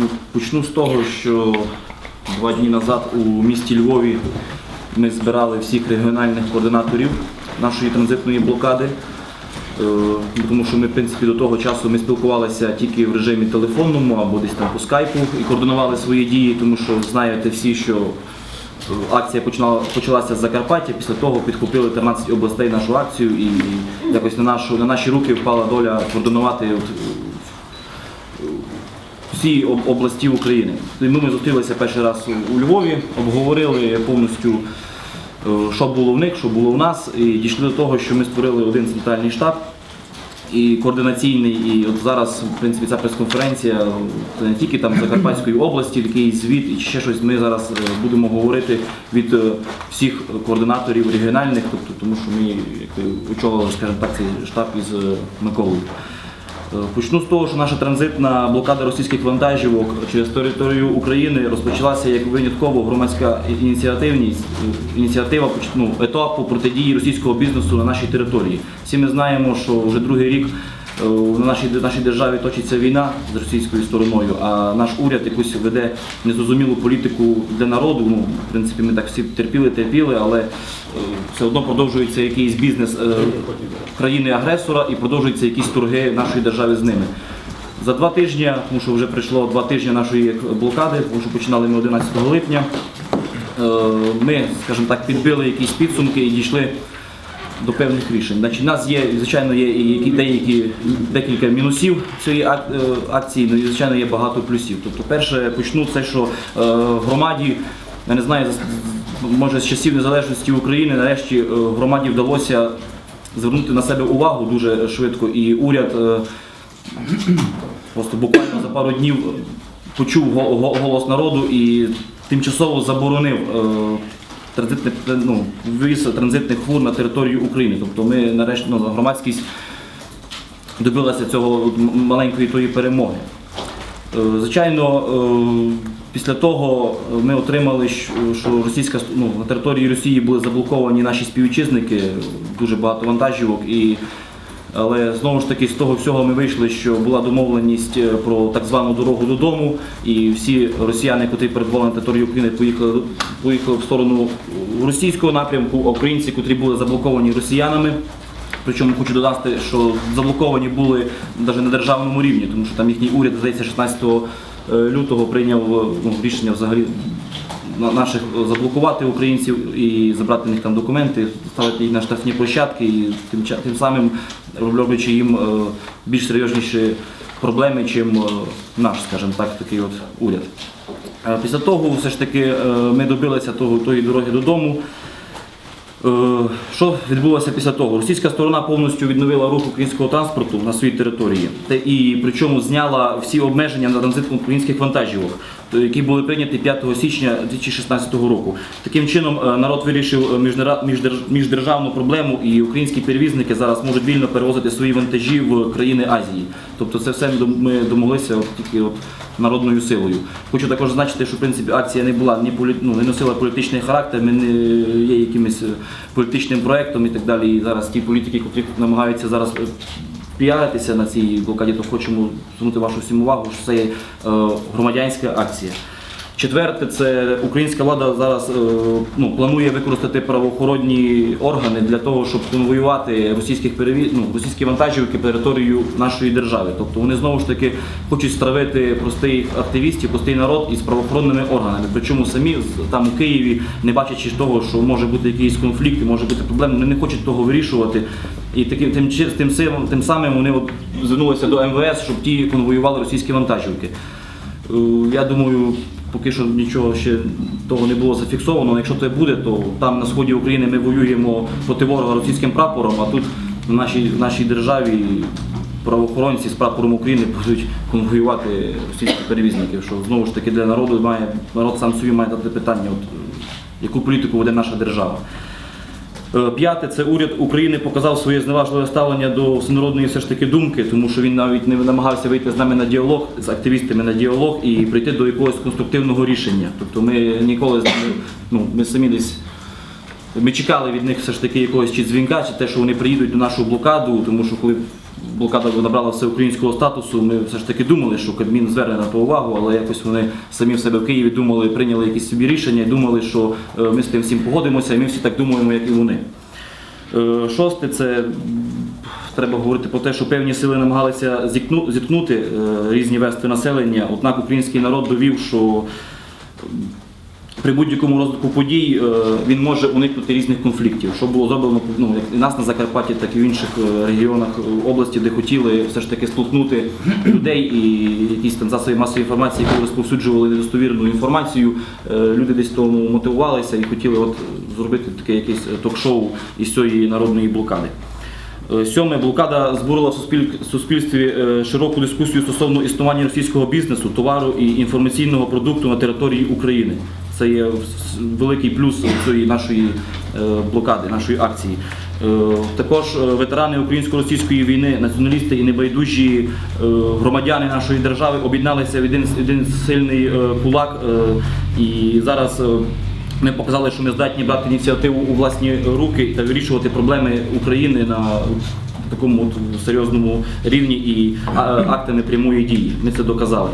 Ну, Почну з того, що два дні назад у місті Львові ми збирали всіх регіональних координаторів нашої транзитної блокади. Е, Тому що ми, в принципі, до того часу ми спілкувалися тільки в режимі телефонному або десь там по скайпу і координували свої дії, тому що знаєте всі, що е, акція починала, почалася з Закарпаття, після того підхопили 13 областей нашу акцію і якось на, нашу, на наші руки впала доля координувати от, області України. Ми зустрілися перший раз у- Львові, обговорили повністю, е, що було в них, що було в нас, і дійшли до того, що ми створили один центральний штаб і координаційний. І от зараз, в принципі, ця прес-конференція це не тільки там Закарпатської області, такий звіт і ще щось. Ми зараз е, будемо говорити від е, всіх координаторів регіональних, тобто тому що ми очолили, скажімо так, цей штаб із Миколою. Е, Почну з того, що наша транзитна блокада російських вантажівок через територію України розпочалася як винятково громадська ініціативність, е, ініціатива ну, етапу протидії російського бізнесу на нашій території. Всі ми знаємо, що вже другий рік на нашій, нашій державі точиться війна з російською стороною, а наш уряд якусь веде незрозумілу політику для народу. Ну, в принципі, ми так всі терпіли, терпіли, але е, все одно продовжується якийсь бізнес е, країни-агресора і продовжуються якісь торги нашої держави з ними. За два тижні, тому що вже прийшло два тижні нашої блокади, тому що починали ми 11 липня. е, Ми, скажімо так, підбили якісь підсумки і дійшли до певних рішень. Значить, у нас є, звичайно, є які деякі декілька мінусів цієї е, акції, ну і звичайно є багато плюсів. Тобто, перше почну це, що е, громаді, я не знаю, може з часів незалежності України нарешті е, громаді вдалося звернути на себе увагу дуже швидко, і уряд просто буквально за пару днів почув го- го- голос народу і тимчасово заборонив е, транзитне, ну, вивіз транзитних фур на територію України. Тобто ми нарешті ну, громадськість добилася цього маленької тої перемоги. Е, Звичайно, е, після того ми отримали, що російська ну, на території Росії були заблоковані наші співвітчизники, дуже багато вантажівок. І, але знову ж таки з того всього ми вийшли, що була домовленість е, про так звану дорогу додому, і всі росіяни, які перебували на території України, поїхали, поїхали в сторону російського напрямку, а українці, які були заблоковані росіянами. Причому хочу додати, що заблоковані були навіть на державному рівні, тому що там їхній уряд, здається, 16 е, лютого прийняв ну, рішення взагалі наших е, заблокувати українців і забрати в них там документи, ставити їх на штрафні площадки і тим, тим самим роблячи їм е, більш серйозніші проблеми, чим е, наш, скажімо так, такий от уряд. Після того все ж таки ми добилися того, тої дороги додому. Що відбулося після того? Російська сторона повністю відновила рух українського транспорту на своїй території, і причому зняла всі обмеження на транзит українських вантажівок, які були прийняті 5 січня 2016 року. Таким чином е, народ вирішив е, міждержавну проблему, і українські перевізники зараз можуть вільно перевозити свої вантажі в країни Азії. Тобто це все ми дом- домоглися от тільки от народною силою. Хочу також зазначити, що в принципі акція не була ні полі... ну, не носила політичний характер, ми не є якимось е, політичним проектом і так далі. І зараз ті політики, які намагаються зараз е, піаритися на цій блокаді, то хочемо звернути вашу всім увагу, що це є е, громадянська акція. Четверте, це українська влада зараз е, ну, планує використати правоохоронні органи для того, щоб конвоювати російських переві... ну, російські вантажівки територію нашої держави. Тобто вони знову ж таки хочуть стравити простих активістів, простий народ із правоохоронними органами. Причому самі там у Києві, не бачачи того, що може бути якийсь конфлікт, може бути проблема, вони не хочуть того вирішувати. І таким тим, тим, тим самим вони от звернулися до МВС, щоб ті конвоювали російські вантажівки. Е, Я думаю, поки що нічого ще того не було зафіксовано. Якщо це буде, то там на сході України ми воюємо проти ворога російським прапором, а тут в нашій, в нашій державі правоохоронці з прапором України будуть конвоювати російських перевізників. Що знову ж таки для народу має народ сам собі має дати питання, от, яку політику веде наша держава. Е, П'яте, це уряд України показав своє зневажливе ставлення до всенародної все ж таки думки, тому що він навіть не намагався вийти з нами на діалог, з активістами на діалог і прийти до якогось конструктивного рішення. Тобто ми ніколи ну ми самі десь. Ми чекали від них все ж таки якогось чи дзвінка, чи те, що вони приїдуть до нашу блокаду, тому що коли блокада набрала всеукраїнського статусу, ми все ж таки думали, що Кабмін зверне на то увагу, але якось вони самі в себе в Києві думали, прийняли якісь собі рішення і думали, що е, ми з тим всім погодимося, і ми всі так думаємо, як і вони. Е, Шосте це треба говорити про те, що певні сили намагалися зіткнути е, різні верстви населення. Однак український народ довів, що при будь-якому розвитку подій е, він може уникнути різних конфліктів, що було зроблено ну, як і нас на Закарпатті, так і в інших е, регіонах е, області, де хотіли все ж таки столкнути людей і якісь там засоби масової інформації, які розповсюджували недостовірну інформацію. Люди десь тому мотивувалися і хотіли от зробити таке якесь ток-шоу із цієї народної блокади. Сьоме блокада збурила в суспільстві широку дискусію стосовно існування російського бізнесу, товару і інформаційного продукту на території України. Це є великий плюс цієї нашої е, блокади, нашої акції. Е, Також е, ветерани українсько-російської війни, націоналісти і небайдужі громадяни нашої держави об'єдналися в один, один сильний кулак. І зараз ми показали, що ми здатні брати ініціативу у власні руки та вирішувати проблеми України на такому серйозному рівні і актами прямої дії. Ми це доказали.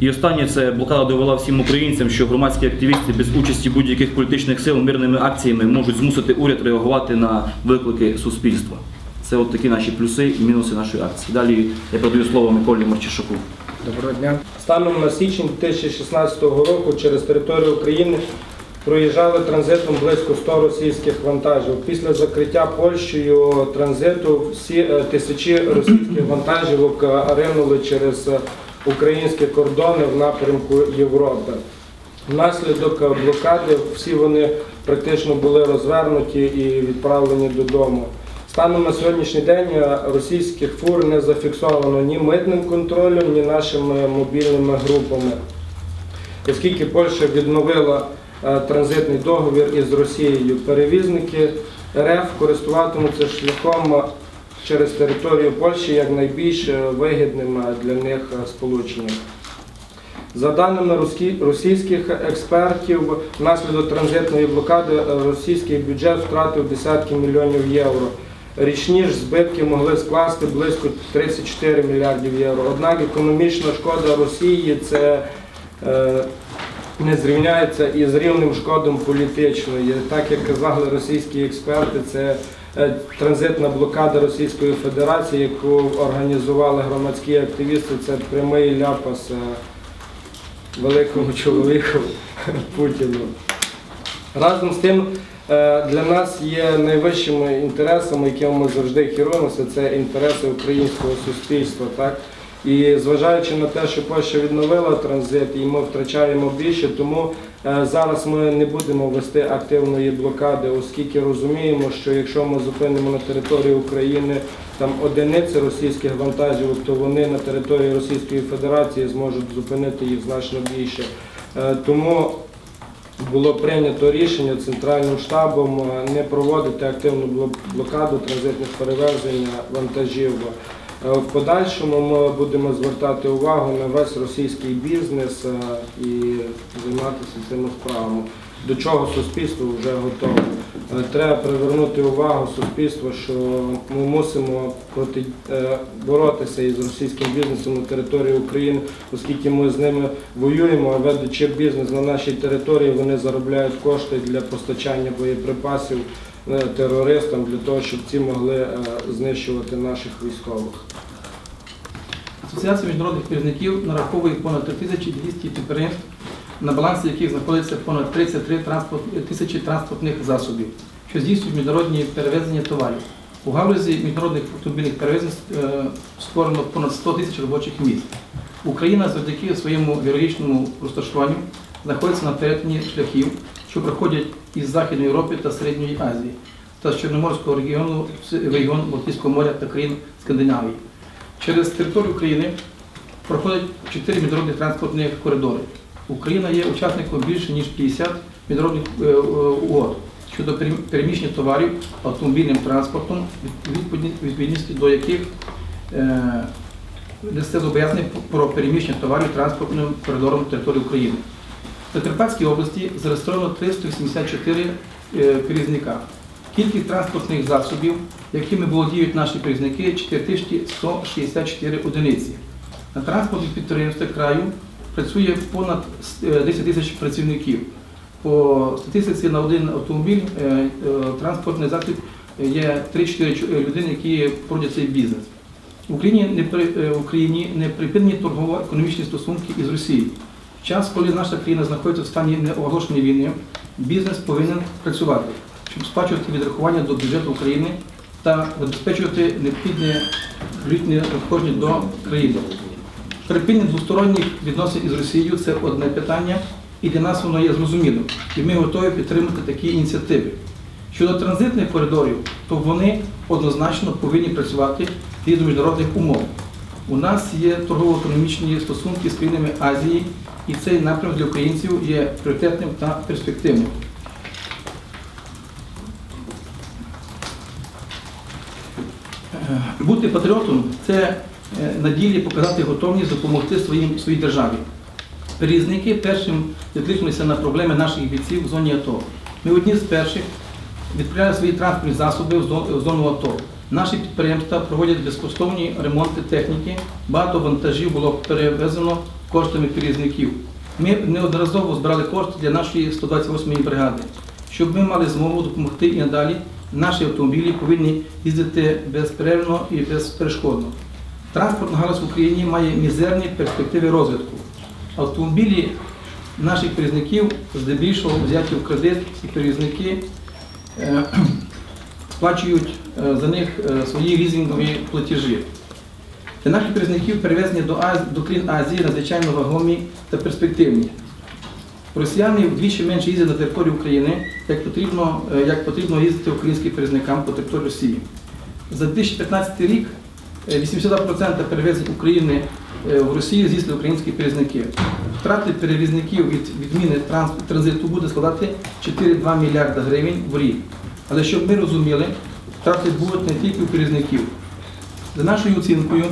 І останнє це блокада довела всім українцям, що громадські активісти без участі будь-яких політичних сил мирними акціями можуть змусити уряд реагувати на виклики суспільства. Це от такі наші плюси і мінуси нашої акції. Далі я передаю слово Миколі Марчишаку. Доброго дня. Станом на січень 2016 року через територію України проїжджали транзитом близько 100 російських вантажів. Після закриття Польщею транзиту всі е, тисячі російських вантажівок е, ринули через е, українські кордони в напрямку Європи. Внаслідок блокади всі вони практично були розвернуті і відправлені додому. Станом на сьогоднішній день російських фур не зафіксовано ні митним контролем, ні нашими мобільними групами. Оскільки Польща відновила е, транзитний договір із Росією, перевізники РФ користуватимуться шляхом через територію Польщі як найбільш е, вигідним е, для них е, сполученням. За даними російських експертів, внаслідок транзитної блокади російський бюджет втратив десятки мільйонів євро. Річні ж збитки могли скласти близько 34 мільярдів євро. Однак економічна шкода Росії це не зрівняється із рівним шкодом політичної. Так як казали російські експерти, це транзитна блокада Російської Федерації, яку організували громадські активісти, це прямий ляпас е, великому чоловіку Путіну. Разом з тим, е, для нас є найвищими інтересами, якими ми завжди керуємося, це інтереси українського суспільства. Так? І зважаючи на те, що Польща відновила транзит і ми втрачаємо більше, тому е, зараз ми не будемо вести активної блокади, оскільки розуміємо, що якщо ми зупинимо на території України там одиниці російських вантажів, то вони на території Російської Федерації зможуть зупинити їх значно більше. Е, Тому було прийнято рішення центральним штабом е, не проводити активну блокаду транзитних перевезень вантажів. Е, В подальшому ми будемо звертати увагу на весь російський бізнес е, і займатися цими справами. До чого суспільство вже готове. Е, Треба привернути увагу суспільства, що ми мусимо проти, е, боротися із російським бізнесом на території України, оскільки ми з ними воюємо, а ведучи бізнес на нашій території, вони заробляють кошти для постачання боєприпасів е, терористам для того, щоб ці могли знищувати наших військових. Асоціація міжнародних перевізників нараховує понад 3200 підприємств, на балансі яких знаходиться понад 33 транспорт- тисячі транспортних засобів, що здійснюють міжнародні перевезення товарів. У галузі міжнародних автомобільних перевезень е, створено понад 100 тисяч робочих місць. Україна завдяки своєму героїчному розташуванню знаходиться на перетині шляхів, що проходять із Західної Європи та Середньої Азії та з Чорноморського регіону в регіон Балтійського моря та країн Скандинавії. Через територію України проходять чотири міжнародні транспортні коридори. Україна є учасником більше ніж 50 міжнародних е, е, угод щодо переміщення товарів автомобільним транспортом, відповідності до яких е, несе зобов'язання про переміщення товарів транспортним коридором території України. В Закарпатській області зареєстровано 384 е, перевізника. Кількість транспортних засобів, якими володіють наші перевізники, 4164 одиниці. На транспортних підприємствах краю працює понад е, 10 тисяч працівників. По статистиці на один автомобіль е, е, транспортний засіб є 3-4 людини, які проводять цей бізнес. В Україні не при е, Україні не припинені торгово-економічні стосунки із Росією. В час, коли наша країна знаходиться в стані неоголошеної війни, бізнес повинен працювати, щоб сплачувати відрахування до бюджету України та забезпечувати необхідні валютні надходження до країни. Припинення двосторонніх відносин із Росією це одне питання, і для нас воно є зрозумілим. І ми готові підтримати такі ініціативи. Щодо транзитних коридорів, то вони однозначно повинні працювати згідно міжнародних умов. У нас є торгово-економічні стосунки з країнами Азії, і цей напрям для українців є пріоритетним та перспективним. Е, Бути патріотом це на ділі показати готовність допомогти своїм, своїй державі. Перевізники першим відкликнулися на проблеми наших бійців в зоні АТО. Ми одні з перших відправляли свої транспортні засоби в зону АТО. Наші підприємства проводять безкоштовні ремонти техніки. Багато вантажів було перевезено коштами перевізників. Ми неодноразово збирали кошти для нашої 128-ї бригади. Щоб ми мали змогу допомогти і надалі, наші автомобілі повинні їздити безперервно і безперешкодно. Транспортна галузь в Україні має мізерні перспективи розвитку. Автомобілі наших перевізників здебільшого взяті в кредит і перевізники е, сплачують е, за них е, свої лізингові платежі. Для наших перевізників перевезення до, до країн Азії надзвичайно вагомі та перспективні. Росіяни вдвічі менше їздять на територію України, як потрібно, як потрібно їздити українським перевізникам по території Росії. За 2015 рік е, 82% перевезень України е, в Росію здійснили українські перевізники. Втрати перевізників від відміни транзиту буде складати 4,2 мільярда гривень в рік. Але щоб ми розуміли, втрати будуть не тільки у перевізників. За нашою оцінкою,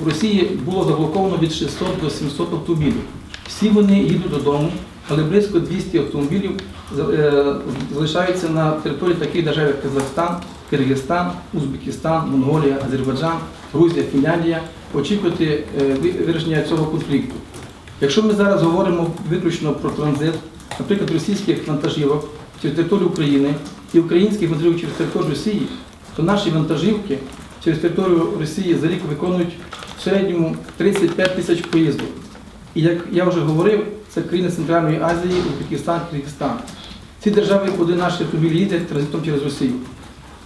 в Росії було заблоковано від 600 до 700 автомобілів. Всі вони їдуть додому, але близько 200 автомобілів е, залишаються на території таких держав, як Казахстан, Киргизстан, Узбекистан, Монголія, Азербайджан, Грузія, Фінляндія, очікувати е, вирішення цього конфлікту. Якщо ми зараз говоримо виключно про транзит, наприклад, російських вантажівок через територію України і українських вантажівок через територію Росії, то наші вантажівки через територію Росії за рік виконують в середньому 35 тисяч поїздок. І як я вже говорив, це країни Центральної Азії, Узбекистан, Киргизстан. Ці держави, куди наші автомобілі їздять транзитом через Росію.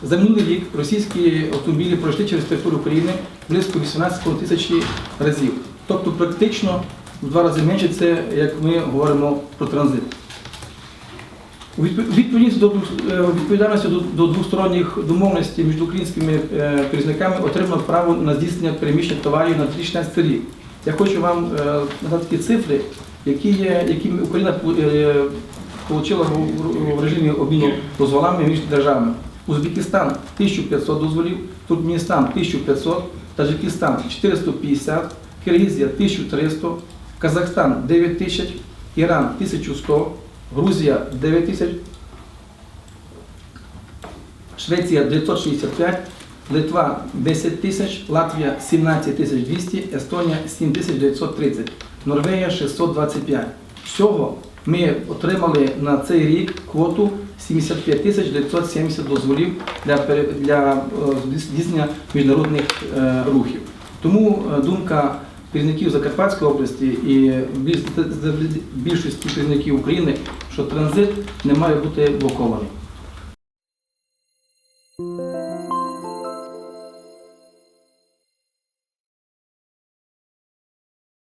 За минулий рік російські автомобілі пройшли через територію України близько 18 тисячі разів. Тобто практично в два рази менше це, як ми говоримо про транзит. У до е, відповідальності до, двосторонніх домовленостей між українськими е, перевізниками отримав право на здійснення переміщення товарів на 2016 рік. Я хочу вам е, надати такі цифри, які, є, які Україна е, отримала в режимі обміну дозволами між державами. Узбекистан 1500 дозволів, Туркменістан 1500, Таджикистан 450, Киргизія 1300, Казахстан 9000, Іран 1100, Грузія 9000, Швеція 965, Литва 10 тисяч, Латвія 17 тисяч 200, Естонія 7 930, Норвегія 625. Всього ми отримали на цей рік квоту 75 тисяч 970 дозволів для, для е, здійснення міжнародних е, рухів. Тому е, думка керівників Закарпатської області і більш- більшості керівників України, що транзит не має бути блокований.